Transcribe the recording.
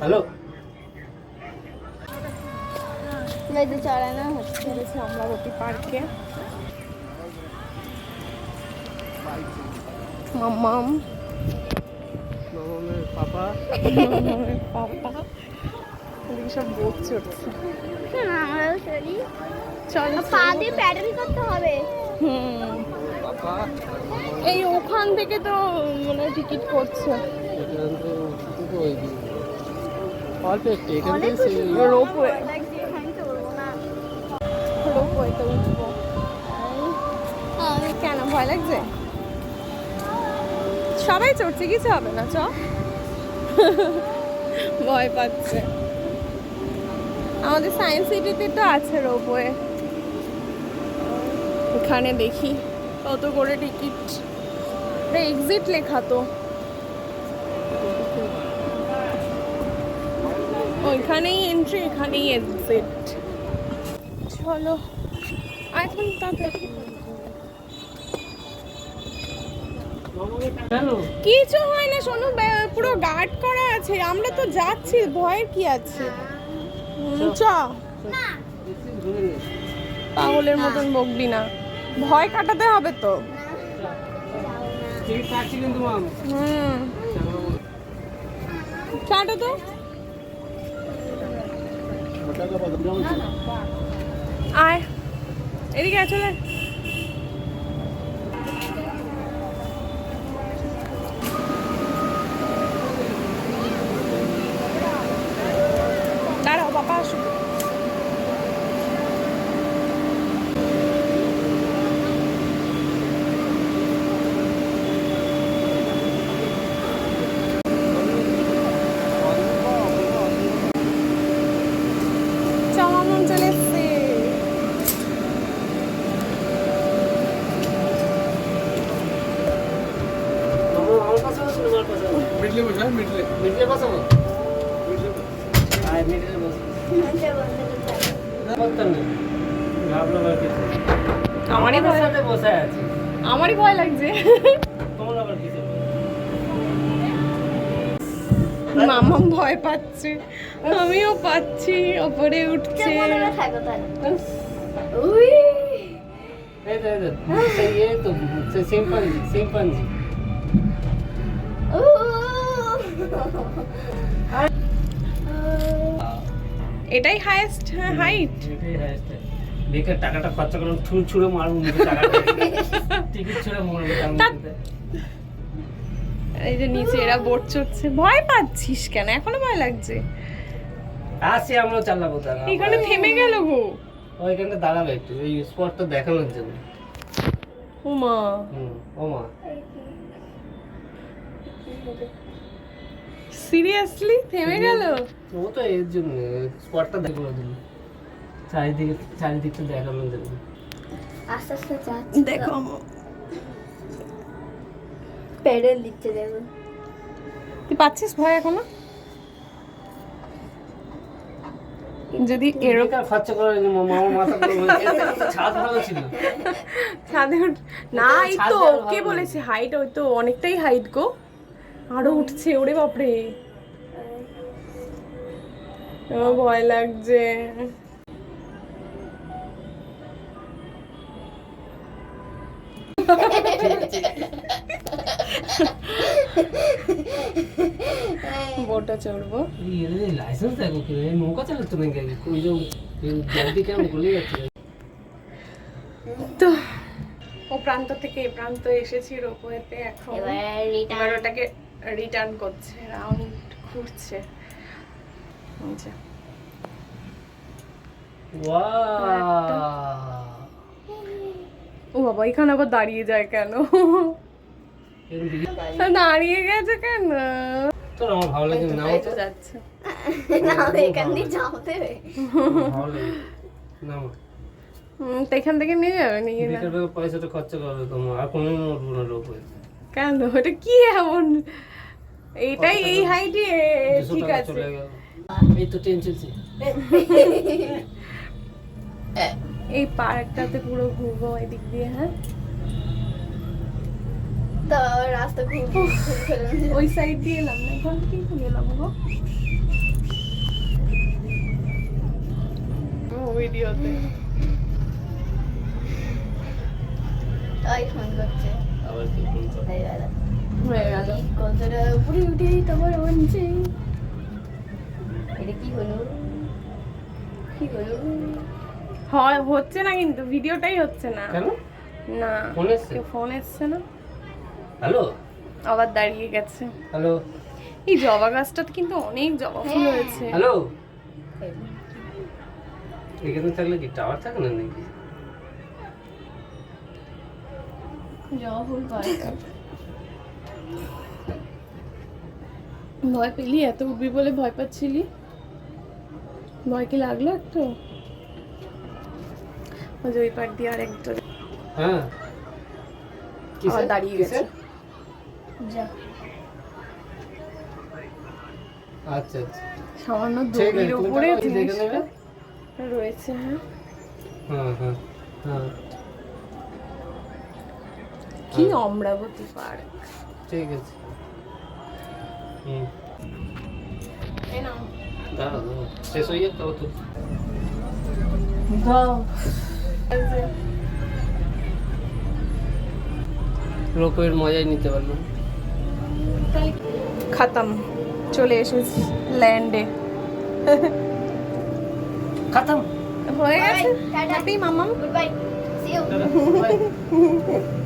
Hello? গাড়িতে চড়ানো হচ্ছে চলেছে অমরাবতী পার্কে। মামামের পাপা। এদিকে সব বোট চড়ছে আমরাও চলি চল। পা দিয়ে প্যাডেল করতে হবে। হুম। এই ওখান থেকে তো মানে টিকিট করছে। কেন ভয় লাগছে সবাই চড়ছে, কিছু হবে না, চ। ভয় পাচ্ছে। আমাদের সায়েন্স সিটিতে তো আছে রোপওয়ে এখানে দেখি কত করে টিকিট এক্সিট লেখা তো। ওইখানেই এন্ট্রি এখানেই এক্সিট চলো এখন তাড়াতাড়ি কিছু হয় না শোনো পুরো গার্ড করা আছে। আমরা তো যাচ্ছি ভয়ের কি আছে? চ। পাগলের মতন বকবি না। ভয় কাটাতে হবে তো। হুম। কাটো তো। আয়। এদিকে চলে আয়। দাঁড়াও বাবা আসুক চাওয়া মন চলে এসছে আমার পাশে বসো তোমার পাশে মিডলে বসো মিডলে মিডলে বসো আয় মিডলে বসো বলতাম না ভাবলাম আর কিছু আমারই ভয় বসে আছি। আমারই ভয় লাগছে। তোমার আবার কিছু মামাম ভয় পাচ্ছে। আমিও পাচ্ছি ওপরে উঠছে। এই তো এই তো এটাই হাইয়েস্ট হাইট এটাই highest বেকার টাকাটা খরচা করে ছুঁড়ে ছুঁড়ে মারবো মুখে টাকাটা। টিকিট ছুঁড়ে মারবো তার মধ্যে। এই যে নিচে এরা বোট চড়ছে। ভয় পাচ্ছিস কেন? এখনও ভয় লাগছে। আসি আমরাও চালাবো দাঁড়া এখানে থেমে গেল গো। ওইখানটা দাঁড়াবে একটু। এই স্পটটা দেখানোর জন্য উমা। হুম ও মা সিরিয়াসলি থেমে গেল? ও তো এর জন্য স্পটটা দেখল জন্য। চারিদিকে চারিদিকটা দেখানোর জন্য। আস্তে আস্তে যাচ্ছে। দেখো প্যাডেল দিচ্ছে দেখো। তুই পাচ্ছিস ভয় এখনও? যদি এরকম খরচা করে মামা মাথা ছাদ ভালো ছিল। ছাদে না এই তো কে বলেছে হাইট ওই তো অনেকটাই হাইট গো। আরও উঠছে ওরে বাপরে। ভয় লাগছে। বোটে চড়বো। এই লাইসেন্স দেখো নৌকা চালাচ্ছে নাকি? ওই যে জলদি কেমন গলে যাচ্ছে। প্রান্ত থেকে এ প্রান্ত এসেছি রোপওয়েতে এখন এবার ওটাকে রিটার্ন করছে রাউন্ড ঘুরছে। ও বাবা এখানে আবার দাঁড়িয়ে যায় কেন? দাঁড়িয়ে গেছে কেন? তোর আমার ভালো লাগে না তো যাচ্ছে। না এখান দিয়ে যাওতে হবে ভালো লাগে না তো এখান থেকে নিয়ে যাবে নিয়ে না? পয়সাটা খরচা করবে তোমার আর কোনো উঠবো না লোক হয়ে কেন? এটা কি এমন? এইটাই এই হাইটে ঠিক আছে। চলে গেল। এই তো চলছে। এই পার্কটাতে পুরো ঘুরবো এদিক দিয়ে হ্যাঁ? তো রাস্তা খুব ওই সাইড দিয়ে এলাম না এখান তো গেলাম গো। ভিডিওতে ওই ফোন করছে। আবার কি ফোন করো? হয়ে গেল। কতটা উপরে উঠেই তোমার বলছে। এটা কি হলো? কি হলো? হয় হচ্ছে না কিন্তু ভিডিওটাই হচ্ছে না। কেন? না ফোন এসছে? ফোন এসছে না। হ্যালো? আবার দাঁড়িয়ে গেছে। হ্যালো? এই জবা গাছটাতে কিন্তু অনেক জবা ফুল হ্যাঁ। হয়েছে। হ্যালো? এখানে থাকলে কি টাওয়ার থাকে না নাকি? জবা ফুল পাওয়া ভয় পেলি? এত উঠবি বলে ভয় পাচ্ছিলি? ভয় কি লাগল একটু? ওই যে ওই পাট দিয়ে আর একটা হ্যাঁ? দাঁড়িয়ে গেছে। যা। আচ্ছা আচ্ছা। সামান্য দড়ির উপরে রয়েছে হ্যাঁ। হ্যাঁ হ্যাঁ হ্যাঁ। কি। অমরাবতী পার্ক? ঠিক আছে। হুম। এই নাও। দাঁড়াও দাঁড়াও। শেষ হয়ে যাক তো। রোপের মজাই নিতে পারলাম খাতাম। চলে এসেছি ল্যান্ডে। খাতাম। হয়ে গেছে? হ্যাপি মামাম। গুড বাই সি ইউ দাদা, bye.